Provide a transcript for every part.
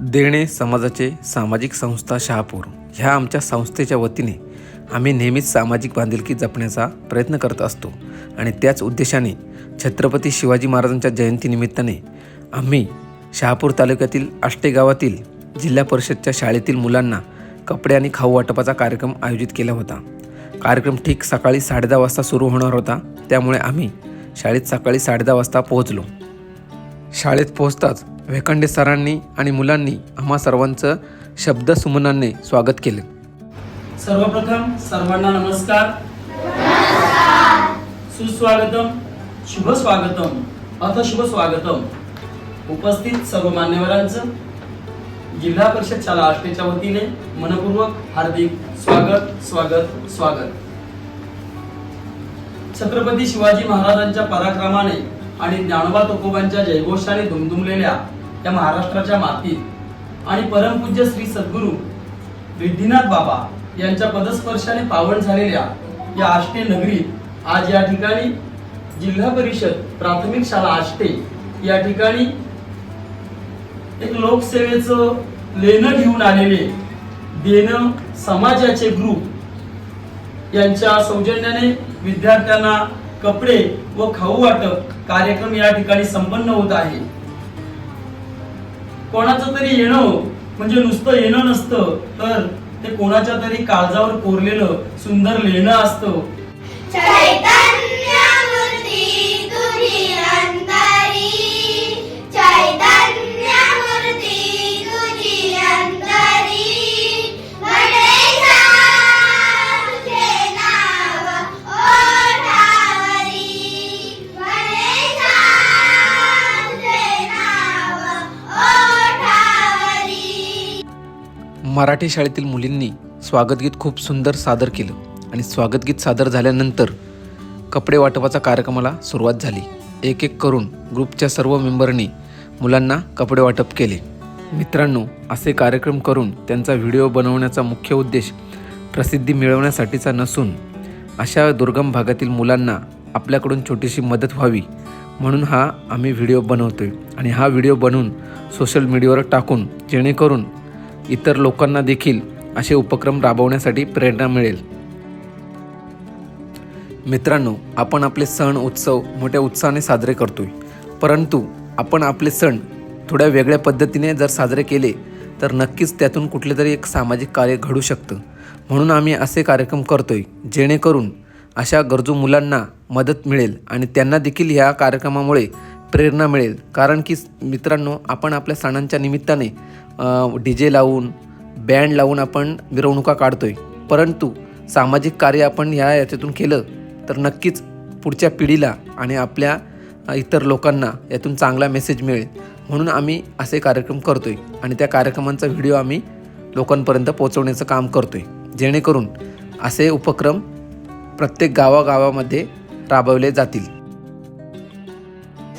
देणे समाजाचे सामाजिक संस्था शहापूर. ह्या आमच्या संस्थेच्या वतीने आम्ही नेहमीच सामाजिक बांधिलकी जपण्याचा प्रयत्न करत असतो आणि त्याच उद्देशाने छत्रपती शिवाजी महाराजांच्या जयंतीनिमित्ताने आम्ही शहापूर तालुक्यातील आष्टे गावातील जिल्हा परिषदच्या शाळेतील मुलांना कपडे आणि खाऊ वाटपाचा कार्यक्रम आयोजित केला होता. कार्यक्रम ठीक सकाळी साडेदहा वाजता सुरू होणार होता. त्यामुळे आम्ही शाळेत सकाळी साडेदहा वाजता पोहोचलो. शाळेत पोहोचताच वेखंडे सरांनी आणि मुलांनी आम्हा सर्वांचं शब्द सुमनाने स्वागत केले. सर्वप्रथम सर्वांना नमस्कार. सुस्वागतम शुभ स्वागतम अथ शुभ स्वागतम उपस्थित सर्व मान्यवरांचं जिल्हा परिषद शाला आष्टेच्या वतीने मनपूर्वक हार्दिक स्वागत स्वागत स्वागत. छत्रपती शिवाजी महाराजांच्या पराक्रमाने आणि ज्ञानोबा तुकोबांच्या जयघोषाने दुमदुमलेल्या या महाराष्ट्राच्या मातीत. आणि परमपूज्य श्री सद्गुरू रिद्धीनाथ बाबा यांच्या पदस्पर्शाने पावन झालेल्या या आष्टे नगरीत आज या ठिकाणी जिल्हा परिषद प्राथमिक शाळा आष्टे या ठिकाणी एक लोकसेवेचं लेणं घेऊन आलेले देणं समाजाचे ग्रुप यांच्या सौजन्याने विद्यार्थ्यांना कपडे व खाऊ वाटप कार्यक्रम या ठिकाणी संपन्न होत आहे. कोणाचं तरी येणं हो. म्हणजे नुसतं येणं नसतं. तर ते कोणाच्या तरी काळजावर कोरलेलं सुंदर लेणं असतं हो. मराठी शाळेतील मुलींनी स्वागतगीत खूप सुंदर सादर केलं आणि स्वागतगीत सादर झाल्यानंतर कपडे वाटपाचा कार्यक्रमाला सुरुवात झाली. एक एक करून ग्रुपच्या सर्व मेंबरनी मुलांना कपडे वाटप केले. मित्रांनो असे कार्यक्रम करून त्यांचा व्हिडिओ बनवण्याचा मुख्य उद्देश प्रसिद्धी मिळवण्यासाठीचा नसून अशा दुर्गम भागातील मुलांना आपल्याकडून छोटीशी मदत व्हावी म्हणून हा आम्ही व्हिडिओ बनवतोय. आणि हा व्हिडिओ बनवून सोशल मीडियावर टाकून जेणेकरून इतर लोकांना देखील असे उपक्रम राबवण्यासाठी प्रेरणा मिळेल. मित्रांनो आपण आपले सण उत्सव मोठ्या उत्साहाने साजरे करतोय. परंतु आपण आपले सण थोड्या वेगळ्या पद्धतीने जर साजरे केले तर नक्कीच त्यातून कुठले तरी एक सामाजिक कार्य घडू शकतं. म्हणून आम्ही असे कार्यक्रम करतोय जेणेकरून अशा गरजू मुलांना मदत मिळेल आणि त्यांना देखील ह्या कार्यक्रमामुळे प्रेरणा मिळेल. कारण की मित्रांनो आपण आपल्या सणांच्या निमित्ताने डी जे लावून बँड लावून आपण मिरवणुका काढतो आहे परंतु सामाजिक कार्य आपण ह्या याच्यातून केलं तर नक्कीच पुढच्या पिढीला आणि आपल्या इतर लोकांना यातून चांगला मेसेज मिळेल. म्हणून आम्ही असे कार्यक्रम करतो आहे आणि त्या कार्यक्रमांचा व्हिडिओ आम्ही लोकांपर्यंत पोहोचवण्याचं काम करतो आहे जेणेकरून असे उपक्रम प्रत्येक गावागावामध्ये राबवले जातील.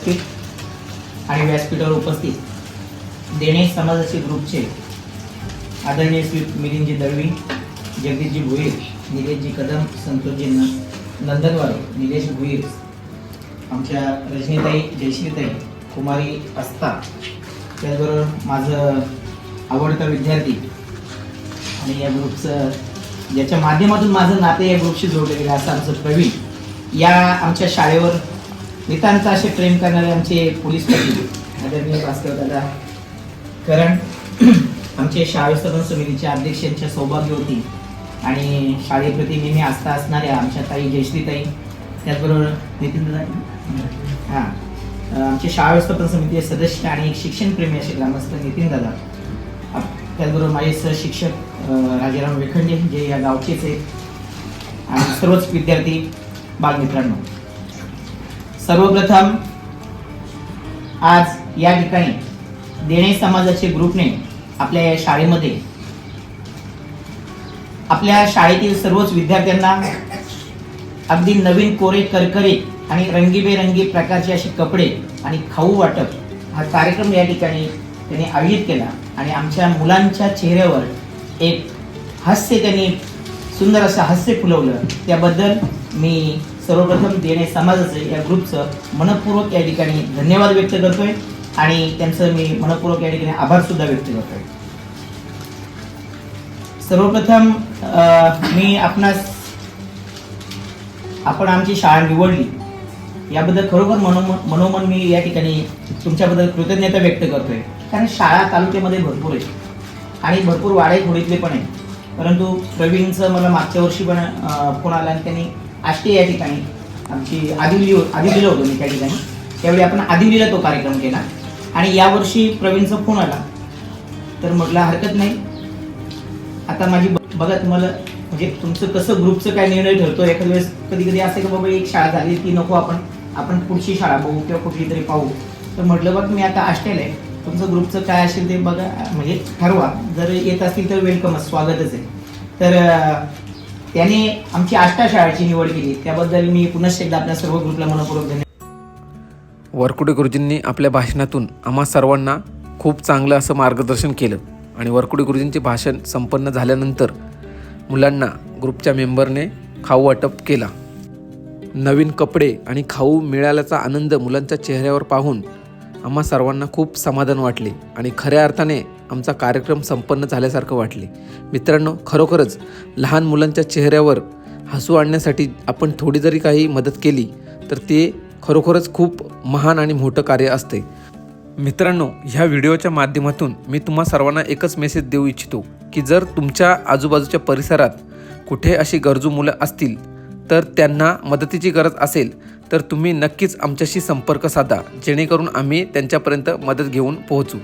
आणि व्यासपीठावर उपस्थित देणे समाजाचे ग्रुपचे आदरणीय श्री मिलिंदजी दळवी जगदीशजी भुईर निलेशजी कदम संतोषजी न नंदनवार निलेश भुईर आमच्या रजनीताई जयश्रीताई कुमारी अस्ता त्याचबरोबर माझं आवडता विद्यार्थी आणि या ग्रुपचं ज्याच्या माध्यमातून माझं नाते या ग्रुपशी जोडलं गेलं असं आमचं प्रवीण. या आमच्या शाळेवर नितांत असे प्रेम करणारे आमचे पोलीस पाटील आदरणीय भास्कर दादा कारण आमचे शाळा व्यवस्थापन समितीचे अध्यक्ष यांच्या सौभाग्य होती आणि शाळेप्रती नेहमी आस्था असणाऱ्या आमच्या ताई जयश्रीताई त्याचबरोबर नितीन दादा हां आमचे शाळा व्यवस्थापन समितीचे सदस्य आणि एक शिक्षणप्रेमी असे ग्रामस्थ नितीन दादा त्याचबरोबर माझे सहशिक्षक राजाराम वेखंडे जे या गावचेच आहेत आणि सर्वच विद्यार्थी बालमित्रांनो. सर्वप्रथम आज या ठिकाणी देणे समाजाचे ग्रुपने आपल्या या शाळेमध्ये आपल्या शाळेतील सर्वच विद्यार्थ्यांना अगदी नवीन कोरे करकरे आणि रंगीबेरंगी प्रकारचे असे कपडे आणि खाऊ वाटप हा कार्यक्रम या ठिकाणी त्यांनी आयोजित केला आणि आमच्या मुलांच्या चेहऱ्यावर एक हास्य त्यांनी सुंदर असं हास्य फुलवलं. त्याबद्दल मी सर्वप्रथम देणे समाजाचं या ग्रुपचं मनपूर्वक या ठिकाणी धन्यवाद व्यक्त करतोय आणि त्यांचं मी मनपूर्वक या ठिकाणी आभार सुद्धा व्यक्त करतोय. सर्वप्रथम मी आपणास आपण आमची शाळा निवडली. याबद्दल खरोखर मनोमन मनोमन मी या ठिकाणी तुमच्याबद्दल कृतज्ञता व्यक्त करतोय. कारण शाळा तालुक्यामध्ये भरपूर आहे आणि भरपूर वाडे घोडीतले पण आहे. परंतु प्रवीणचं मला मागच्या वर्षी पण फोन आला आणि त्यांनी आष्टी या ठिकाणी. आमची आदिवली आधी दिलं होतं मी त्या ठिकाणी. त्यावेळी आपण आदिवलीला तो कार्यक्रम केला. आणि यावर्षी प्रवीणचा फोन आला. तर म्हटलं हरकत नाही. आता माझी बघा तुम्हाला म्हणजे तुमचं कसं ग्रुपचं काय निर्णय ठरतो एखाद्या वेळेस कधी कधी असं की बाबा एक शाळा झाली की नको आपण आपण पुढची शाळा बघू किंवा कुठली तरी पाहू. तर म्हटलं बघ मी आता आष्टेल आहे. तुमचं ग्रुपचं काय असेल ते बघा. म्हणजे ठरवा. जर येत असतील तर वेलकमच स्वागतच आहे. तर त्याने आमची आष्टा शाळेची निवड केली. त्याबद्दल मी पुनश्च एकदा आपल्या सर्व ग्रुपला मनपूर्वक धन्यवाद. वरकुटे गुरुजींनी आपल्या भाषणातून आम्हा सर्वांना खूप चांगलं असं मार्गदर्शन केलं आणि वरकुटे गुरुजींचे भाषण संपन्न झाल्यानंतर मुलांना ग्रुपच्या मेंबरने खाऊ वाटप केला. नवीन कपडे आणि खाऊ मिळाल्याचा आनंद मुलांच्या चेहऱ्यावर पाहून आम्हा सर्वांना खूप समाधान वाटले आणि खऱ्या अर्थाने आमचा कार्यक्रम संपन्न झाल्यासारखं वाटले. मित्रांनो खरोखरच लहान मुलांच्या चेहऱ्यावर हसू आणण्यासाठी आपण थोडी जरी काही मदत केली तर ते खरोखरच खूप महान आणि मोठं कार्य असते. मित्रांनो ह्या व्हिडिओच्या माध्यमातून मी तुम्हा सर्वांना एकच मेसेज देऊ इच्छितो की जर तुमच्या आजूबाजूच्या परिसरात कुठे अशी गरजू मुलं असतील तर त्यांना मदतीची गरज असेल तर तुम्ही नक्कीच आमच्याशी संपर्क साधा जेणेकरून आम्ही त्यांच्यापर्यंत मदत घेऊन पोहोचू.